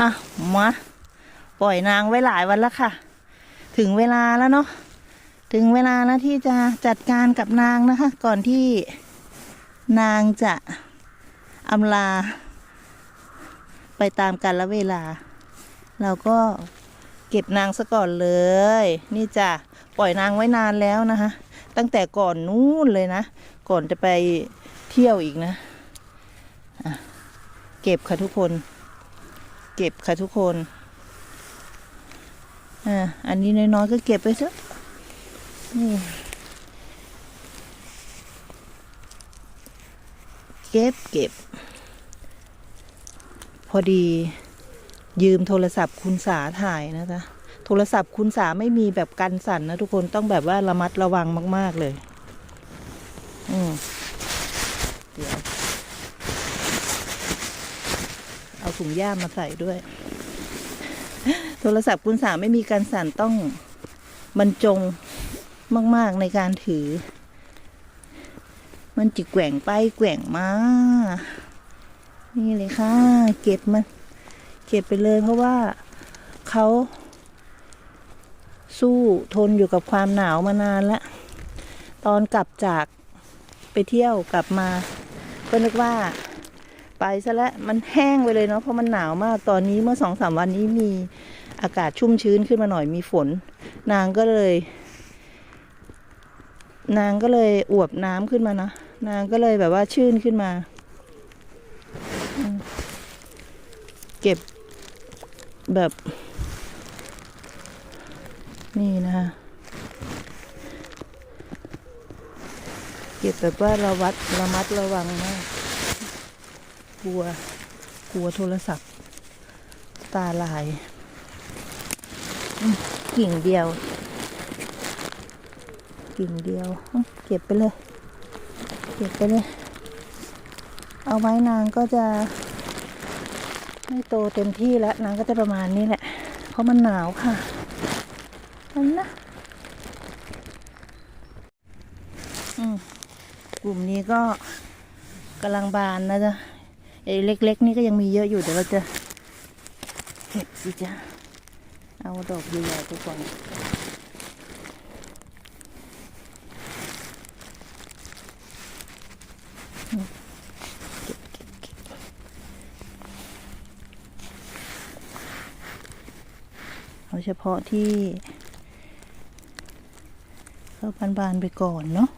อะมาปล่อยนางไว้หลายวันแล้วค่ะ ถึงเวลาแล้วเนาะถึงเวลาแล้วที่จะจัดการกับนางนะคะ ก่อนที่นางจะอำลา ไปตามกาลเวลา เราก็เก็บนางซะก่อนเลย นี่จ้ะปล่อยนางไว้นานแล้วนะคะ ตั้งแต่ก่อนนู้นเลยนะ ก่อนจะไปเที่ยวอีกนะะเก็บค่ะทุกคน เก็บค่ะทุกคนอ่าอันนี้น้อยๆก็เก็บไปซะนี่เก็บเก็บ พอดียืมโทรศัพท์คุณสาถ่ายนะจ๊ะโทรศัพท์คุณสาไม่มีแบบกันสั่นนะทุกคนต้องแบบว่าระมัดระวังมาก ๆ เลย อืมเดี๋ยว เอา ถุงย่ามมาใส่ด้วย โทรศัพท์คุณสาไม่มีการสั่นต้องบรรจงมาก ๆ ในการถือ มันจิแกว่งไปแกว่งมา นี่เลยค่ะ เก็บมัน เก็บไปเลยเพราะว่าเขาสู้ทนอยู่กับความหนาวมานานแล้ว ตอนกลับจากไปเที่ยวกลับมา ก็นึกว่า ไปซะแล้วมันแห้งไปเลยเนาะเพราะมันหนาวมากตอนนี้เมื่อสองสามวันนี้มีอากาศชุ่มชื้นขึ้นมาหน่อยมีฝน นางก็เลย นางก็เลยอวบน้ำขึ้นมานะนางก็เลยแบบว่าชื่นขึ้นมา เก็บแบบ นี่นะคะเก็บแบบว่าระวัดระมัดระวังมาก ลัว กลัวโทรศัพท์ ตาลาย กิ่งเดียว กิ่งเดียว เก็บไปเลย เก็บไปเลย เอาไว้นางก็จะ ไม่โตเต็มที่แล้ว นางก็จะประมาณนี้แหละ เพราะมันหนาวค่ะมันนะอืมกลุ่มนี้ก็กำลังบานนะจ๊ะ ไอ้เล็ก ๆ นี่ก็ยังมีเยอะอยู่เดี๋ยวเราจะเก็บสิจ๊ะเอาดอกใหญ่ๆไปก่อนเก็บเก็บเก็บเอาเฉพาะที่ เข้าบานๆไปก่อนเนาะ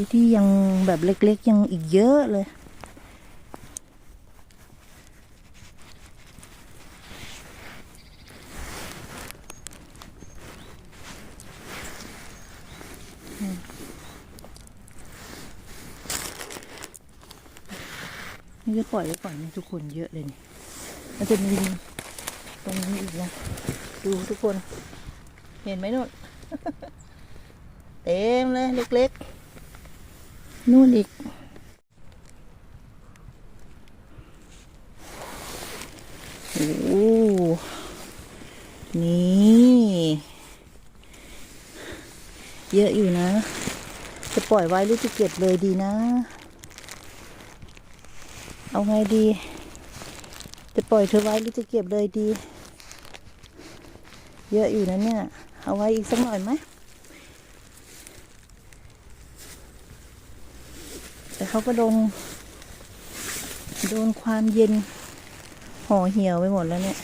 ที่ที่ยังแบบเล็กๆ ยังอีกเยอะเลย นี่ก็ปล่อยไว้ก่อนนะทุกคนเยอะเลยนี่มันจะมีตรงนี้อีกนะ ดูทุกคน เห็นไหมนู่น เต็มเลยเล็กๆ นู่นอีก โอ้โหนี่ เยอะอยู่นะ จะปล่อยไว้หรือจะเก็บเลยดีนะ เอาไงดี จะปล่อยเธอไว้หรือจะเก็บเลยดี เยอะอยู่นะเนี่ย เอาไว้อีกสักหน่อยไหม แต่ เขาก็โดน โดนความเย็นห่อเหี่ยวไปหมดแล้วเนี่ย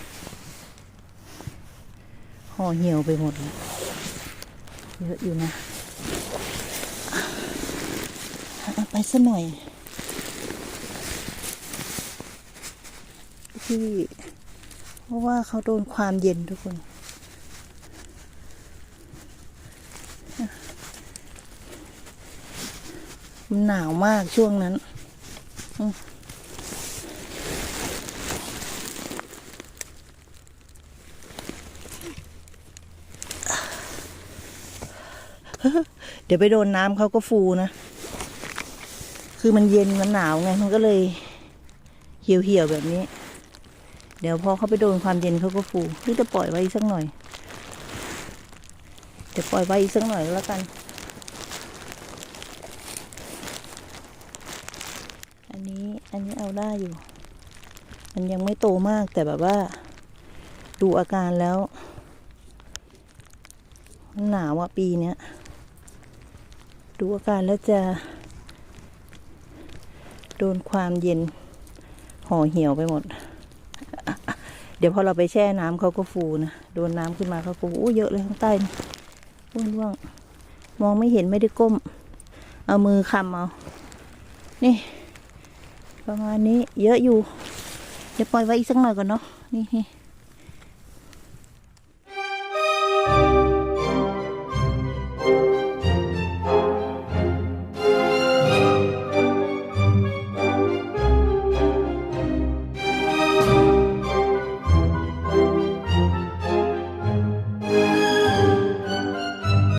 ห่อเหี่ยวไปหมดแล้วเยอะอยู่นะเอาไปสักหน่อย ที่ เพราะว่าเขาโดนความเย็นทุกคน มันหนาวมากช่วงนั้นเดี๋ยวไปโดนน้ำเขาก็ฟูนะ คือมันเย็นมันหนาวไง มันก็เลยเหี่ยวเหี่ยวแบบนี้ เดี๋ยวพอเขาไปโดนความเย็นเขาก็ฟูหรือจะปล่อยไว้อีกสักหน่อยเดี๋ยวปล่อยไว้อีกสักหน่อยแล้วกัน อันนี้เอาได้อยู่ มันยังไม่โตมากแต่แบบว่า ดูอาการแล้วมันหนาวอะปีเนี้ย ดูอาการแล้วจะ โดนความเย็นห่อเหี่ยวไปหมด เดี๋ยวพอเราไปแช่น้ำเขาก็ฟูนะ โดนน้ำขึ้นมาเขาฟูอู้เยอะเลยข้างใต้นี่วงร่งมองไม่เห็นไม่ได้ก้ม เอามือคำเอา นี่ ประมาณนี้เยอะอยู่ เดี๋ยวปล่อยไว้อีกสักหน่อยก่อนเนาะนี่นี่